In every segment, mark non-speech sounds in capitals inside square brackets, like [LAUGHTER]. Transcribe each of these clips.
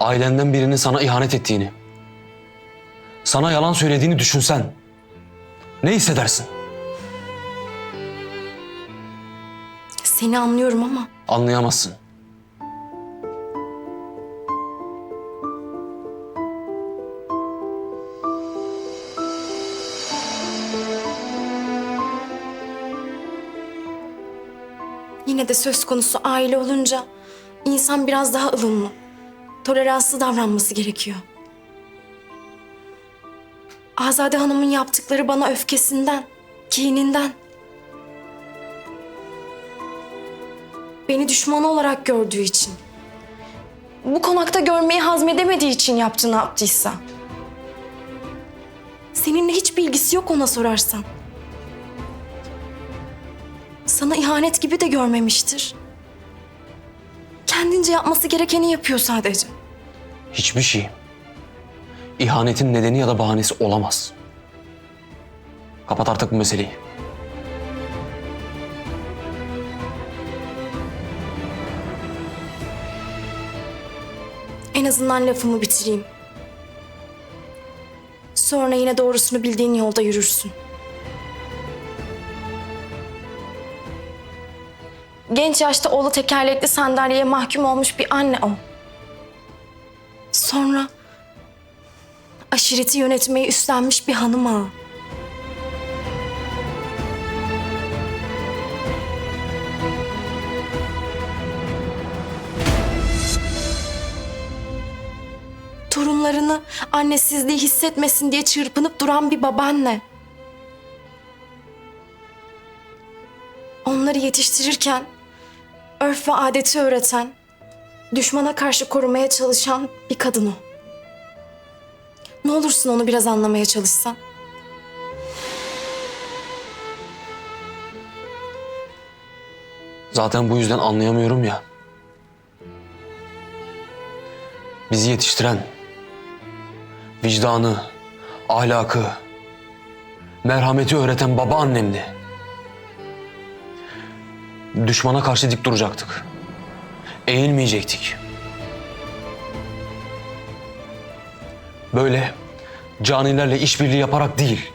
ailenden birinin sana ihanet ettiğini, sana yalan söylediğini düşünsen ne hissedersin? Seni anlıyorum ama Anlayamazsın. yine de söz konusu aile olunca insan biraz daha ılımlı, toleranslı davranması gerekiyor. Azade Hanım'ın yaptıkları bana öfkesinden, kininden. Beni düşman olarak gördüğü için. Bu konakta görmeyi hazmedemediği için yaptı ne yaptıysa. Seninle hiç bilgisi yok ona sorarsan. Sana ihanet gibi de görmemiştir. Kendince yapması gerekeni yapıyor sadece. Hiçbir şey ihanetin nedeni ya da bahanesi olamaz. Kapat artık bu meseleyi. En azından lafımı bitireyim. Sonra yine doğrusunu bildiğin yolda yürürsün. Genç yaşta oğlu tekerlekli sandalyeye mahkum olmuş bir anne o. Sonra aşireti yönetmeyi üstlenmiş bir hanım ağa. torunlarını annesizliği hissetmesin diye çırpınıp duran bir babaanne. Onları yetiştirirken örf ve adeti öğreten, düşmana karşı korumaya çalışan bir kadın o. Ne olursun onu biraz anlamaya çalışsan. Zaten bu yüzden anlayamıyorum ya. Bizi yetiştiren, vicdanı, ahlakı, merhameti öğreten baba annemdi. Düşmana karşı dik duracaktık. Eğilmeyecektik. Böyle canilerle işbirliği yaparak değil.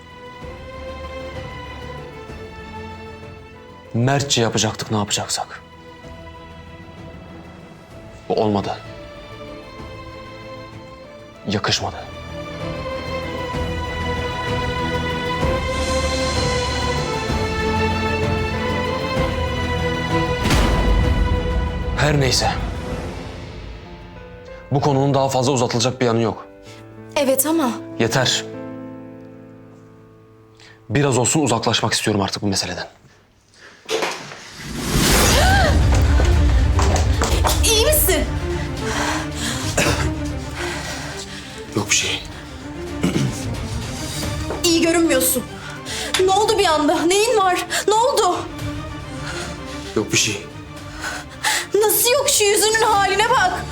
Mertçe yapacaktık ne yapacaksak. Bu olmadı. Yakışmadı. Her neyse. Bu konunun daha fazla uzatılacak bir yanı yok. Evet ama Yeter. Biraz olsun uzaklaşmak istiyorum artık bu meseleden. iyi misin? Yok bir şey. İyi görünmüyorsun. Ne oldu bir anda? Neyin var? Ne oldu? Yok bir şey. Nasıl yok şu yüzünün haline bak.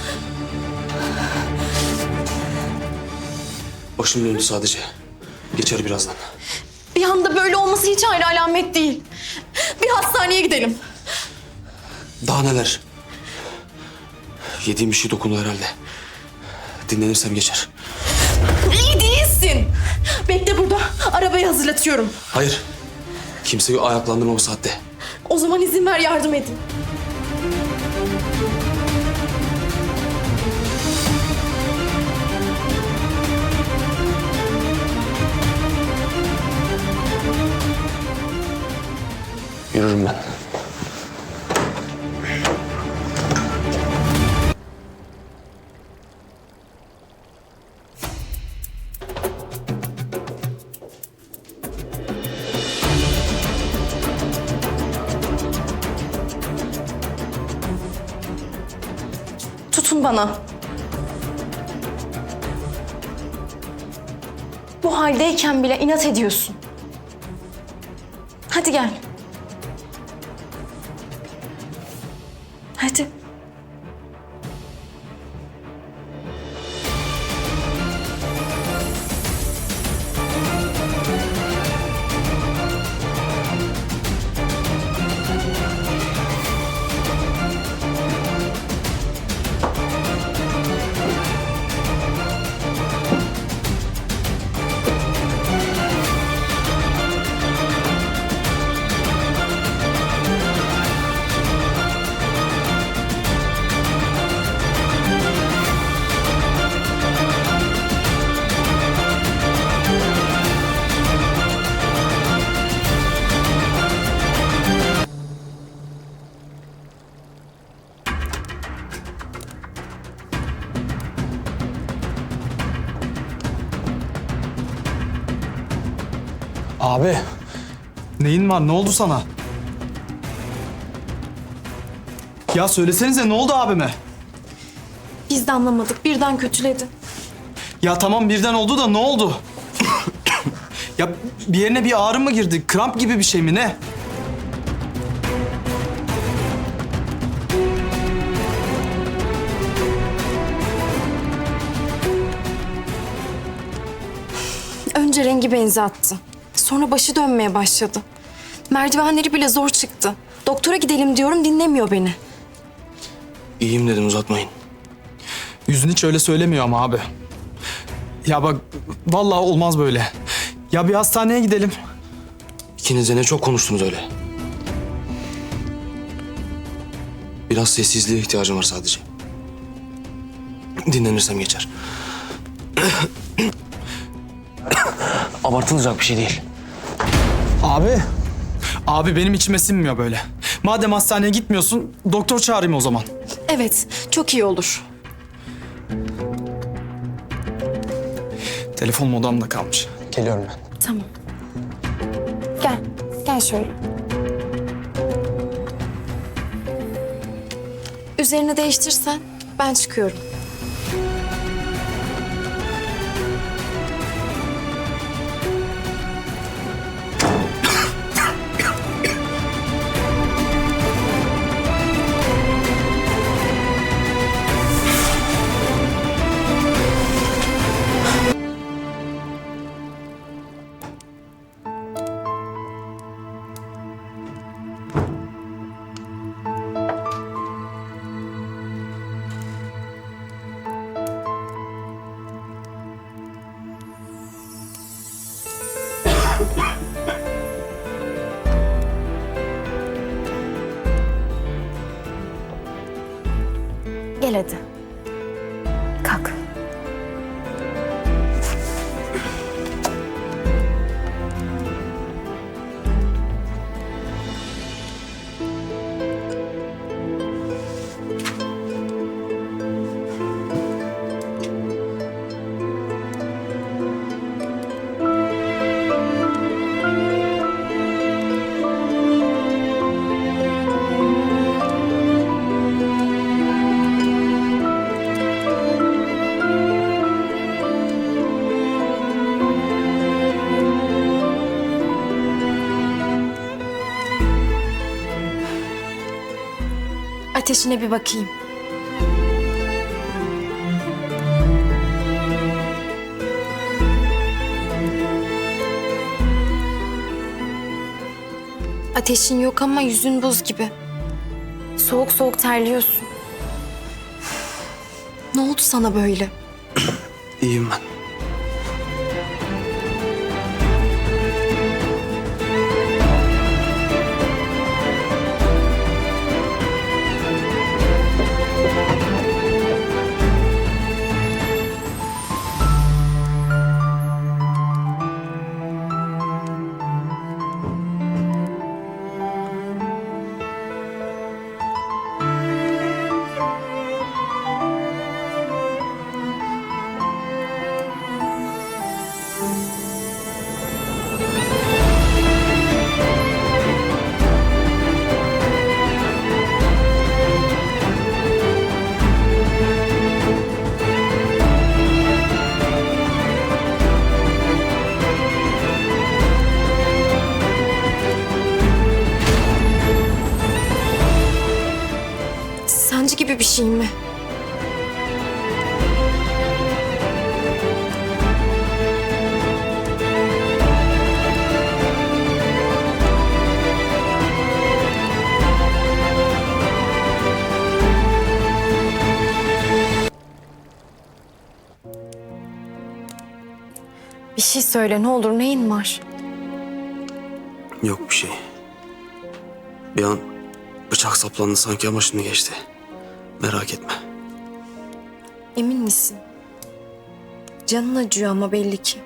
Başım döndü sadece. Geçer birazdan. Bir anda böyle olması hiç hayra alamet değil. Bir hastaneye gidelim. Daha neler? Yediğim bir şey dokundu herhalde. Dinlenirsem geçer. İyi değilsin. Bekle burada. Arabayı hazırlatıyorum. Hayır. Kimseyi ayaklandırma bu saatte. O zaman izin ver yardım edin. Yürürüm ben. Tutun bana. Bu haldeyken bile inat ediyorsun. Hadi gel. Hadi. Abi. Neyin var? Ne oldu sana? Ya söylesenize ne oldu abime? Biz de anlamadık. Birden kötüledi. Ya tamam birden oldu da ne oldu? [COUGHS] ya bir yerine bir ağrı mı girdi? Kramp gibi bir şey mi ne? Önce rengi benzi attı. Sonra başı dönmeye başladı. Merdivenleri bile zor çıktı. Doktora gidelim diyorum dinlemiyor beni. İyiyim dedim uzatmayın. Yüzün hiç öyle söylemiyor ama abi. Ya bak vallahi olmaz böyle. Ya bir hastaneye gidelim. İkiniz de ne çok konuştunuz öyle. Biraz sessizliğe ihtiyacım var sadece. Dinlenirsem geçer. [COUGHS] Abartılacak bir şey değil. Abi. Abi benim içime sinmiyor böyle. Madem hastaneye gitmiyorsun doktor çağırayım o zaman. Evet, çok iyi olur. Telefonum odamda kalmış. Geliyorum ben. Tamam. Gel, gel şöyle. Üzerini değiştirsen ben çıkıyorum. Ateşine bir bakayım. Ateşin yok ama yüzün buz gibi. Soğuk soğuk terliyorsun. Ne oldu sana böyle? İyiyim ben. Söyle ne olur neyin var? Yok bir şey. Bir an bıçak saplandı sanki ama şimdi geçti. Merak etme. Emin misin? Canın acıyor ama belli ki.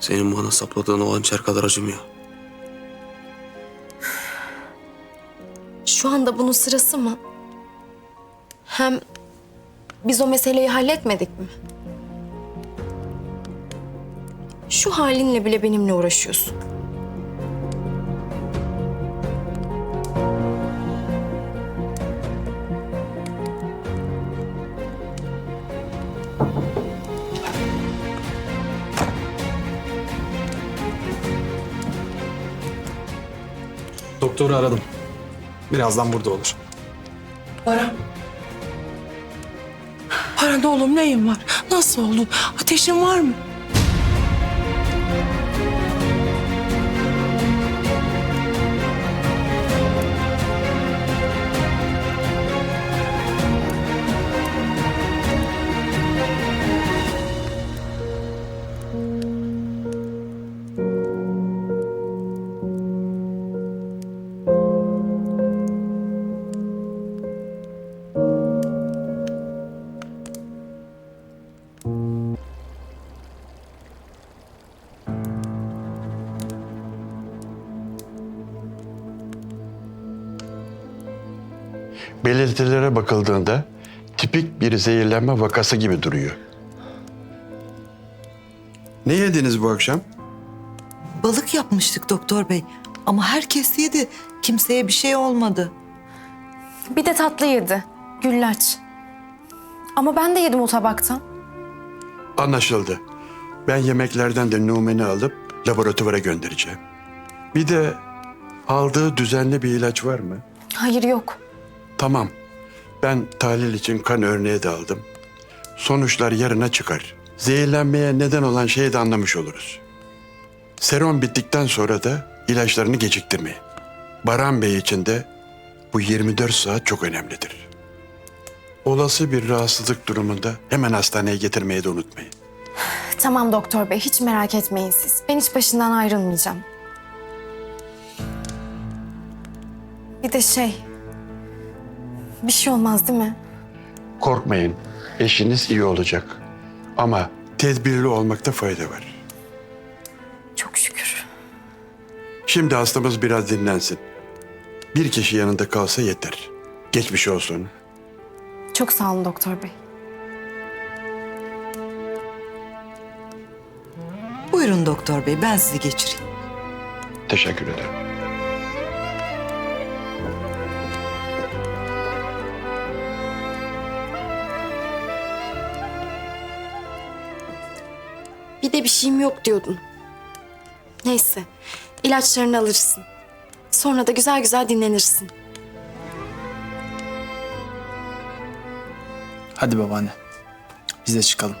Senin bana sapladığın o hançer kadar acımıyor. Şu anda bunun sırası mı? Hem biz o meseleyi halletmedik mi? Şu halinle bile benimle uğraşıyorsun. Doktoru aradım. Birazdan burada olur. Baran. Baran oğlum neyin var? Nasıl oldun? Ateşin var mı? Belirtilere bakıldığında tipik bir zehirlenme vakası gibi duruyor. Ne yediniz bu akşam? Balık yapmıştık doktor bey. Ama herkes yedi. Kimseye bir şey olmadı. Bir de tatlı yedi. Güllaç. Ama ben de yedim o tabaktan. Anlaşıldı. Ben yemeklerden de numeni alıp laboratuvara göndereceğim. Bir de aldığı düzenli bir ilaç var mı? Hayır yok. Tamam. Ben tahlil için kan örneği de aldım. Sonuçlar yarına çıkar. Zehirlenmeye neden olan şeyi de anlamış oluruz. Serum bittikten sonra da ilaçlarını geciktirmeyin. Baran Bey için de bu 24 saat çok önemlidir. Olası bir rahatsızlık durumunda hemen hastaneye getirmeyi de unutmayın. Tamam doktor bey hiç merak etmeyin siz. Ben hiç başından ayrılmayacağım. Bir de şey... Bir şey olmaz değil mi? Korkmayın, eşiniz iyi olacak. Ama tedbirli olmakta fayda var. Çok şükür. Şimdi hastamız biraz dinlensin. Bir kişi yanında kalsa yeter. Geçmiş olsun. Çok sağ olun doktor bey. Buyurun doktor bey ben sizi geçireyim. Teşekkür ederim. Bir şeyim yok diyordun. Neyse, ilaçlarını alırsın. Sonra da güzel güzel dinlenirsin. Hadi babaanne. Biz de çıkalım.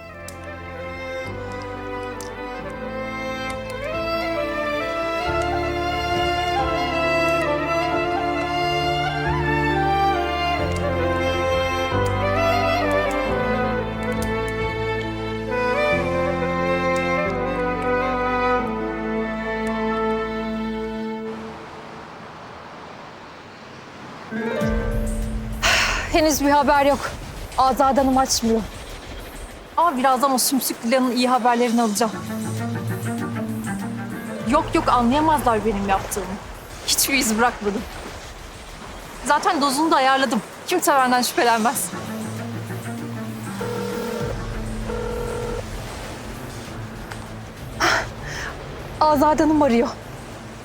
Henüz bir haber yok. Azade Hanım açmıyor. Ama birazdan o sümsük Dilan'ın iyi haberlerini alacağım. Yok yok anlayamazlar benim yaptığımı. Hiçbir iz bırakmadım. Zaten dozunu da ayarladım. Kimse benden şüphelenmez. Azade Hanım arıyor.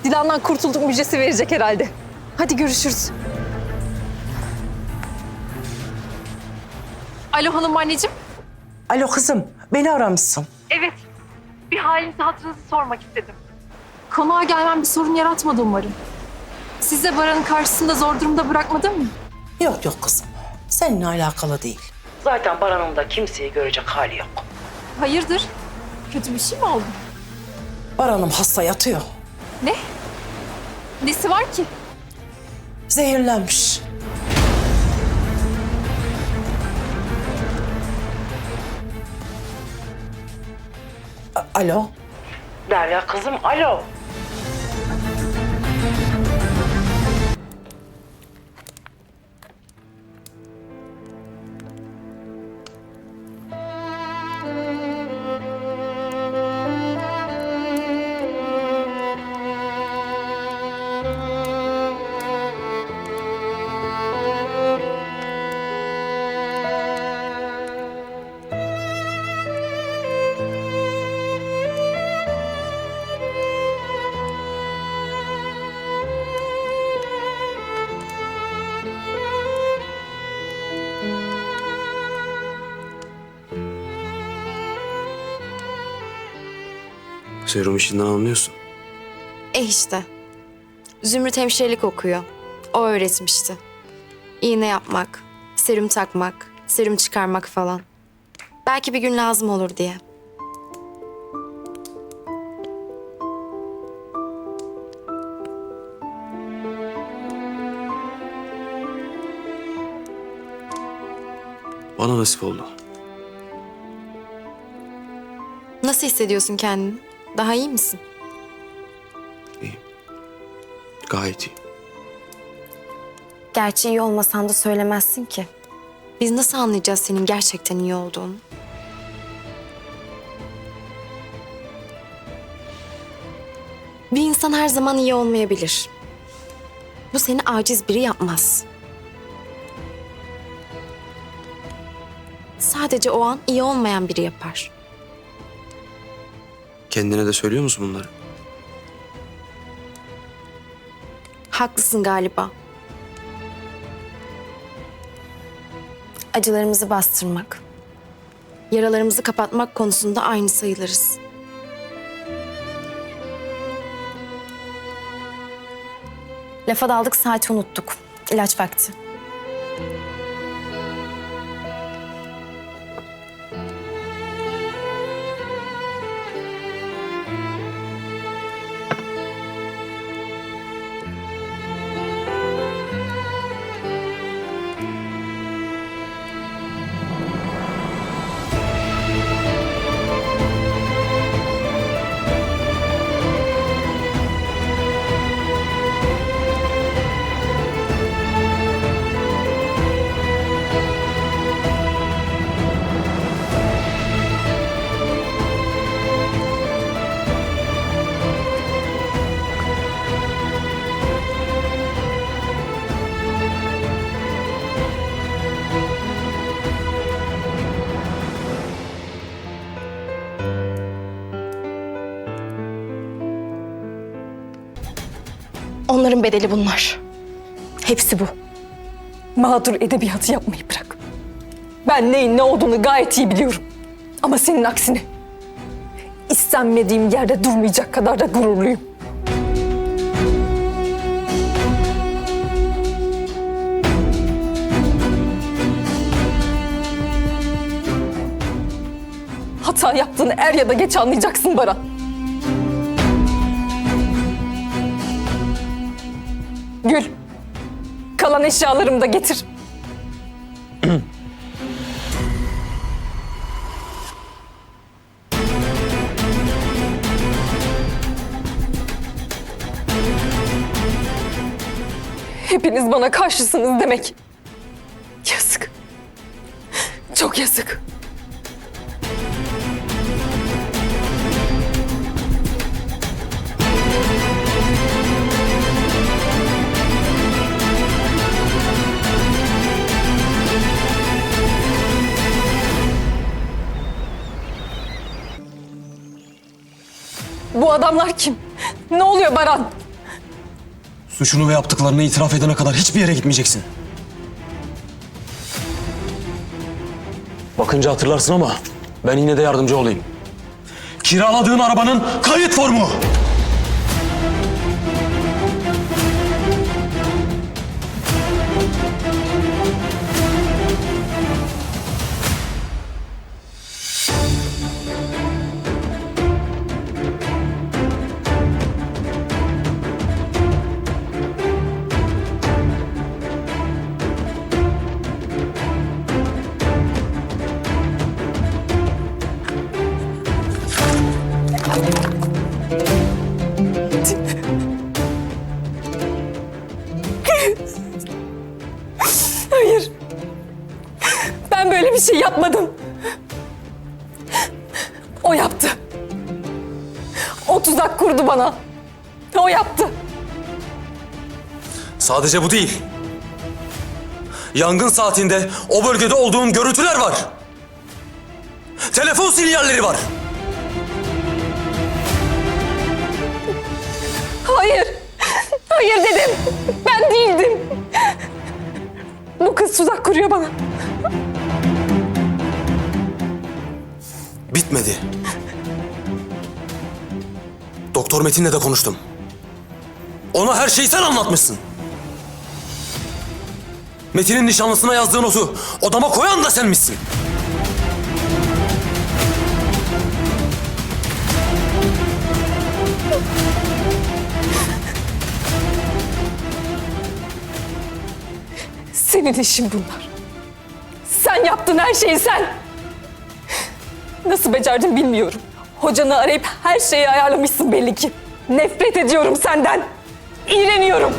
Dilan'dan kurtulduk müjdesi verecek herhalde. Hadi görüşürüz. Alo hanım anneciğim. Alo kızım, beni aramışsın. Evet. Bir halinizi hatırınızı sormak istedim. Konağa gelmem bir sorun yaratmadı umarım. Siz de Baran'ın karşısında zor durumda bırakmadın mı? Yok yok kızım, seninle alakalı değil. Zaten Baran'ın da kimseyi görecek hali yok. Hayırdır? Kötü bir şey mi oldu? Baran'ım hasta yatıyor. Ne? Nesi var ki? Zehirlenmiş. Alo? Derya kızım, alo. Serum işinden anlıyorsun. E işte. Zümrüt hemşirelik okuyor. O öğretmişti. İğne yapmak, serum takmak, serum çıkarmak falan. Belki bir gün lazım olur diye. Bana nasip oldu. Nasıl hissediyorsun kendini? Daha iyi misin? Gayet iyi. Gerçi iyi olmasan da söylemezsin ki. Biz nasıl anlayacağız senin gerçekten iyi olduğunu? Bir insan her zaman iyi olmayabilir. Bu seni aciz biri yapmaz. Sadece o an iyi olmayan biri yapar. Kendine de söylüyor musun bunları? Haklısın galiba. Acılarımızı bastırmak, yaralarımızı kapatmak konusunda aynı sayılırız. Lafa daldık saati unuttuk. İlaç vakti. Onların bedeli bunlar. Hepsi bu. Mağdur edebiyatı yapmayı bırak. Ben neyin ne olduğunu gayet iyi biliyorum. Ama senin aksine istenmediğim yerde durmayacak kadar da gururluyum. Hata yaptığını er ya da geç anlayacaksın Baran. Gül, kalan eşyalarımı da getir. Hepiniz bana karşısınız demek. Yazık. Çok yazık. Bu adamlar kim? Ne oluyor Baran? Suçunu ve yaptıklarını itiraf edene kadar hiçbir yere gitmeyeceksin. Bakınca hatırlarsın ama ben yine de yardımcı olayım. Kiraladığın arabanın kayıt formu. Sadece bu değil. Yangın saatinde o bölgede olduğun görüntüler var. Telefon sinyalleri var. Hayır. Hayır dedim. Ben değildim. Bu kız tuzak kuruyor bana. Bitmedi. Doktor Metin'le de konuştum. Ona her şeyi sen anlatmışsın. Metin'in nişanlısına yazdığı notu odama koyan da senmişsin. Senin işin bunlar. Sen yaptın her şeyi sen. Nasıl becerdin bilmiyorum. Hocanı arayıp her şeyi ayarlamışsın belli ki. Nefret ediyorum senden. İğreniyorum.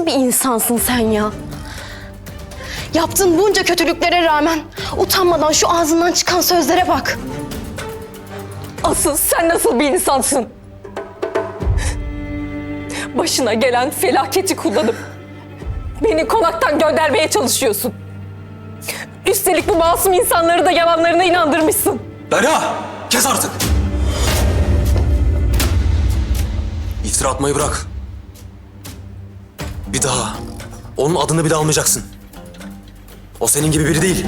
Nasıl bir insansın sen ya? Yaptığın bunca kötülüklere rağmen utanmadan şu ağzından çıkan sözlere bak. Asıl sen nasıl bir insansın? Başına gelen felaketi kullanıp beni konaktan göndermeye çalışıyorsun. Üstelik bu masum insanları da yalanlarına inandırmışsın. Derya! Kes artık! İftira atmayı bırak. Bir daha onun adını bile almayacaksın. O senin gibi biri değil.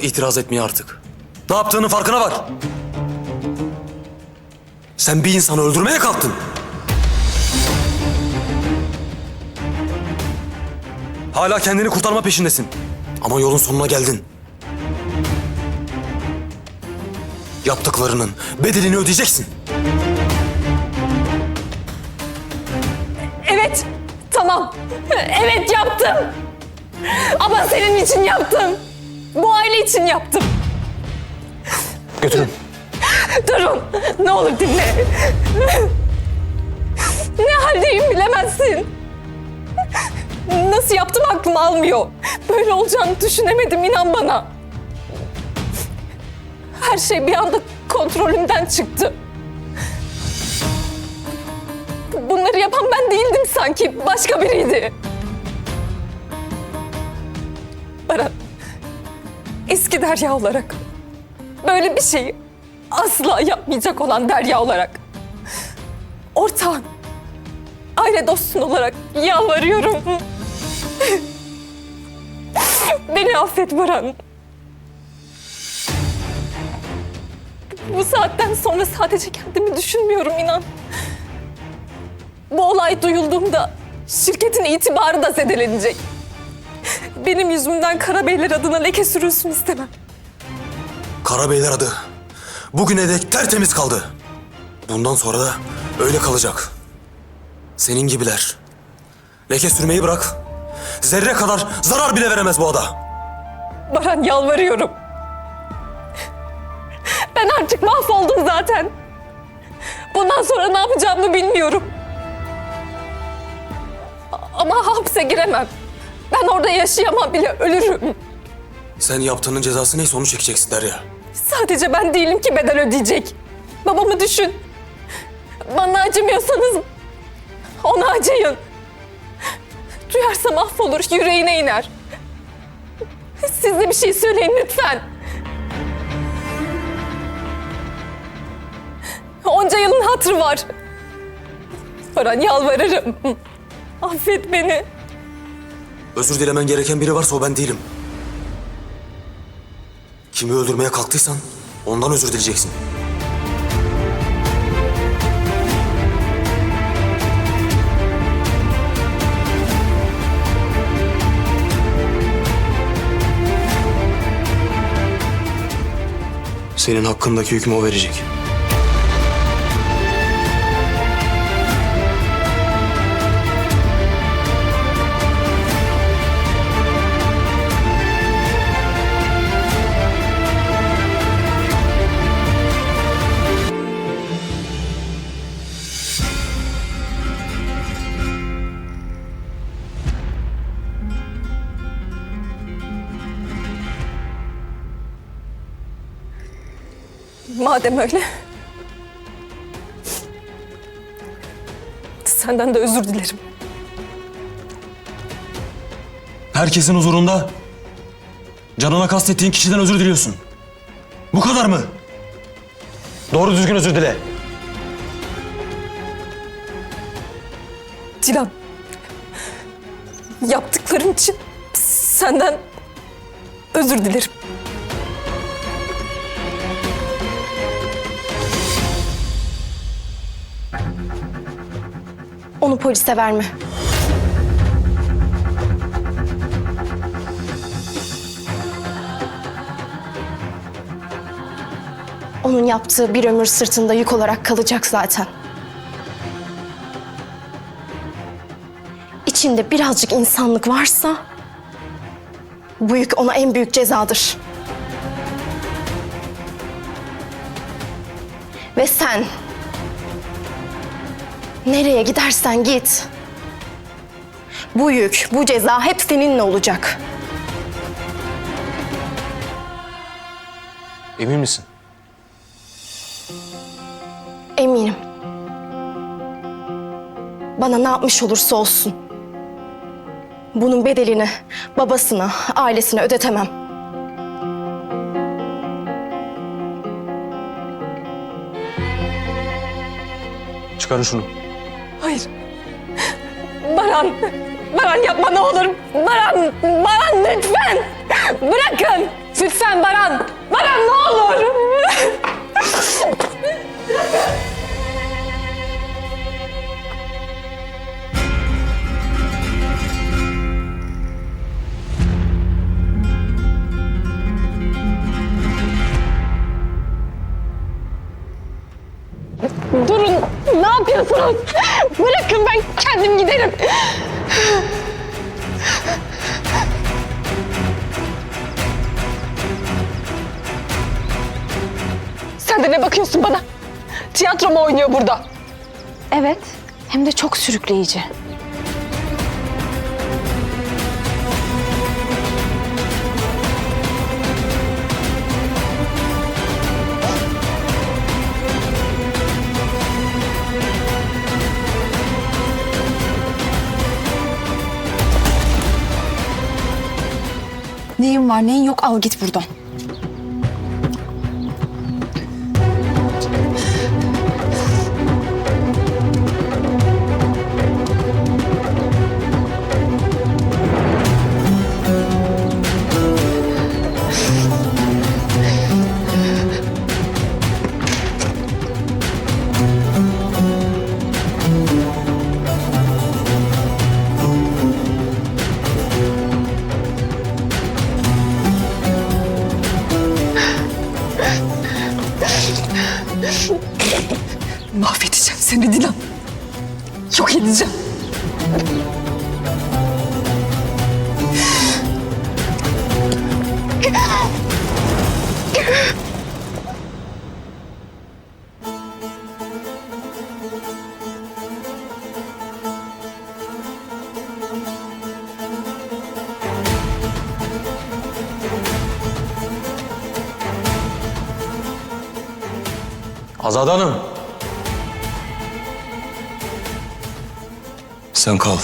Bırak itiraz etmeyi artık. Ne yaptığının farkına var. Sen bir insanı öldürmeye kalktın. Hala kendini kurtarma peşindesin. Ama yolun sonuna geldin. Yaptıklarının bedelini ödeyeceksin. Evet, tamam. Evet yaptım. Ama senin için yaptım. Bu aile için yaptım. Götürün. Durun, ne olur dinle. Ne haldeyim bilemezsin. Nasıl yaptım aklım almıyor. Böyle olacağını düşünemedim inan bana. Her şey bir anda kontrolümden çıktı. Bunları yapan ben değildim sanki. Başka biriydi. Baran, eski Derya olarak böyle bir şeyi asla yapmayacak olan Derya olarak ortağın, aile dostun olarak yalvarıyorum. Beni affet Baran. Bu saatten sonra sadece kendimi düşünmüyorum inan. Bu olay duyulduğunda şirketin itibarı da zedelenecek. Benim yüzümden Karabeyler adına leke sürülsün istemem. Karabeyler adı bugüne dek tertemiz kaldı. Bundan sonra da öyle kalacak. Senin gibiler. Leke sürmeyi bırak. Zerre kadar zarar bile veremez bu ada. Baran yalvarıyorum. Ben artık mahvoldum zaten. Bundan sonra ne yapacağımı bilmiyorum. Ama hapse giremem. Ben orada yaşayamam bile ölürüm. Sen yaptığının cezası neyse onu çekeceksin Derya. Sadece ben değilim ki bedel ödeyecek. Babamı düşün. Bana acımıyorsanız ona acıyın. Duyarsa mahvolur, yüreğine iner. Siz de bir şey söyleyin lütfen. Onca yılın hatırı var. Baran yalvarırım. Affet beni. Özür dilemen gereken biri varsa o ben değilim. Kimi öldürmeye kalktıysan ondan özür dileyeceksin. Senin hakkındaki hükmü o verecek. Madem öyle. Senden de özür dilerim. Herkesin huzurunda canına kastettiğin kişiden özür diliyorsun. Bu kadar mı? Doğru düzgün özür dile. Dilan. Yaptıklarım için senden özür dilerim. Onu polise verme. Onun yaptığı bir ömür sırtında yük olarak kalacak zaten. İçinde birazcık insanlık varsa bu yük ona en büyük cezadır. Ve sen Nereye gidersen git. Bu yük, bu ceza hep seninle olacak. Emin misin? Eminim. Bana ne yapmış olursa olsun. Bunun bedelini babasına, ailesine ödetemem. Çıkarın şunu. Hayır. Baran. Baran yapma ne olur. Baran. Baran lütfen. Bırakın. Lütfen Baran. Baran ne olur. Durun. Ne yapıyorsunuz? Bırakın ben kendim giderim. Sen de ne bakıyorsun bana? Tiyatro mu oynuyor burada? Evet, hem de çok sürükleyici. Neyin var neyin yok al git buradan. Hanım. Sen kal.